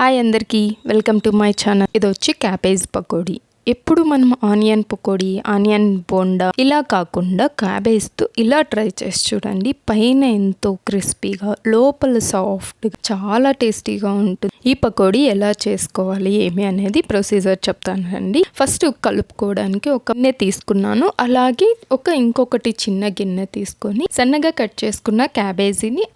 Hi అందరికీ welcome to my channel. ఇది వచ్చి క్యాబేజ్ పకోడీ. ఎప్పుడు మనం ఆనియన్ పకోడీ ఆనియన్ బోండా ఇలా కాకుండా క్యాబేజ్తో ఇలా ట్రై చేసి చూడండి. పైన ఎంతో క్రిస్పీగా లోపల సాఫ్ట్గా చాలా టేస్టీగా ఉంటుంది. ఈ పకోడీ ఎలా చేసుకోవాలి ఏమి అనేది ప్రొసీజర్ చెప్తానండి ఫస్ట్ కలుపుకోవడానికి ఒక గిన్నె తీసుకున్నాను. అలాగే ఒక ఇంకొకటి చిన్న గిన్నె తీసుకొని సన్నగా కట్ చేసుకున్న క్యాబేజీని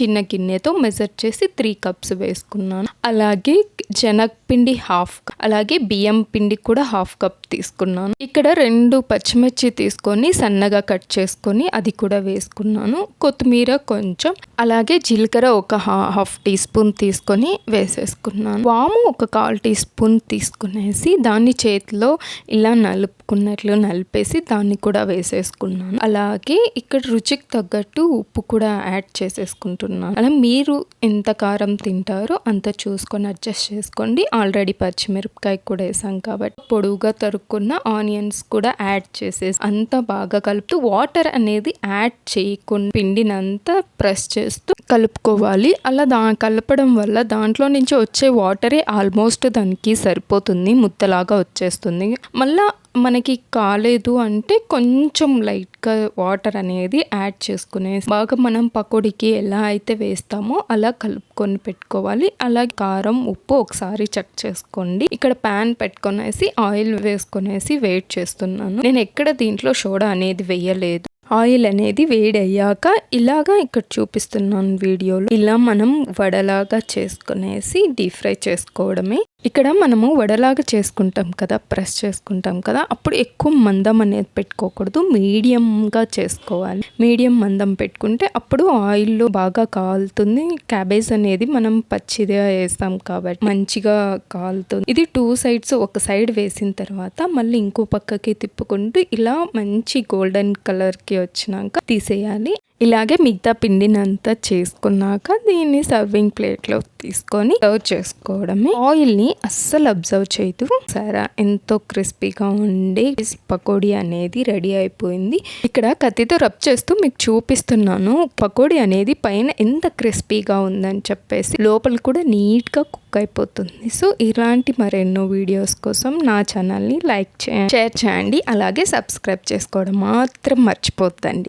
చిన్న గిన్నెతో మెజర్ చేసి త్రీ కప్స్ వేసుకున్నాను. అలాగే శనగపిండి హాఫ్ అలాగే బియ్యం పిండి కూడా హాఫ్ కప్ తీసుకున్నాను. ఇక్కడ రెండు పచ్చిమిర్చి తీసుకొని సన్నగా కట్ చేసుకొని అది కూడా వేసుకున్నాను. కొత్తిమీర కొంచెం అలాగే జీలకర్ర ఒక హాఫ్ టీ స్పూన్ తీసుకొని వేసేసుకున్నాను. వాము ఒక కాల్ టీ స్పూన్ తీసుకునేసి దాన్ని చేతిలో ఇలా నలుపుకున్నట్లు నలిపేసి దాన్ని కూడా వేసేసుకున్నాను. అలాగే ఇక్కడ రుచికి తగ్గట్టు ఉప్పు కూడా యాడ్ చేసేసుకుంటున్నాను. అలా మీరు ఎంత కారం తింటారో అంత చూసుకొని అడ్జస్ట్ చేసుకోండి. ఆల్రెడీ పచ్చిమిరపకాయ కూడా వేసాం కాబట్టి పొడువుగా తరుక్కున్న ఆనియన్స్ కూడా యాడ్ చేసేసి అంతా బాగా కలుపుతూ వాటర్ అనేది యాడ్ చేయకుండా పిండినంతా ప్రెస్ చేస్తూ కలుపుకోవాలి. అలా దా కలపడం వల్ల దాంట్లో నుంచి వచ్చే వాటరే ఆల్మోస్ట్ దానికి సరిపోతుంది. ముద్దలాగా వచ్చేస్తుంది. మళ్ళా మనకి కాలేదు అంటే కొంచెం లైట్గా వాటర్ అనేది యాడ్ చేసుకునే బాగా మనం పకోడీకి ఎలా అయితే వేస్తామో అలా కలుపుకొని పెట్టుకోవాలి. అలాగే కారం ఉప్పు ఒకసారి చెక్ చేసుకోండి. ఇక్కడ ప్యాన్ పెట్టుకొనేసి ఆయిల్ వేసుకొనేసి వెయిట్ చేస్తున్నాను. నేను ఎక్కడ దీంట్లో సోడా అనేది వేయలేదు. ఆయిల్ అనేది వేడి అయ్యాక ఇలాగా ఇక్కడ చూపిస్తున్నాను వీడియోలో. ఇలా మనం వడలాగా చేసుకునేసి డీప్ ఫ్రై చేసుకోవడమే. ఇక్కడ మనము వడలాగా చేసుకుంటాం కదా ప్రెస్ చేసుకుంటాం కదా అప్పుడు ఎక్కువ మందం అనేది పెట్టుకోకూడదు. మీడియంగా చేసుకోవాలి. మీడియం మందం పెట్టుకుంటే అప్పుడు ఆయిల్లో బాగా కాలుతుంది. క్యాబేజ్ అనేది మనం పచ్చిగా వేస్తాం కాబట్టి మంచిగా కాలుతుంది. ఇది టూ సైడ్స్ ఒక సైడ్ వేసిన తర్వాత మళ్ళీ ఇంకో పక్కకి తిప్పుకుంటూ ఇలా మంచి గోల్డెన్ కలర్కి వచ్చినాక తీసేయాలి. ఇలాగే మిగతా పిండినంతా చేసుకున్నాక దీన్ని సర్వింగ్ ప్లేట్లో తీసుకొని సర్వ్ చేసుకోవడమే. ఆయిల్ని అస్సలు అబ్జర్వ్ చేయదు సరే ఎంతో క్రిస్పీగా ఉండి పకోడీ అనేది రెడీ అయిపోయింది. ఇక్కడ కత్తితో రబ్ చేస్తూ మీకు చూపిస్తున్నాను. పకోడీ అనేది పైన ఎంత క్రిస్పీగా ఉందని చెప్పేసి లోపల కూడా నీట్గా కుక్ అయిపోతుంది. సో ఇలాంటి మరెన్నో వీడియోస్ కోసం నా ఛానల్ని లైక్ చేయండి షేర్ చేయండి. అలాగే సబ్స్క్రైబ్ చేసుకోవడం మాత్రం మర్చిపోద్దండి.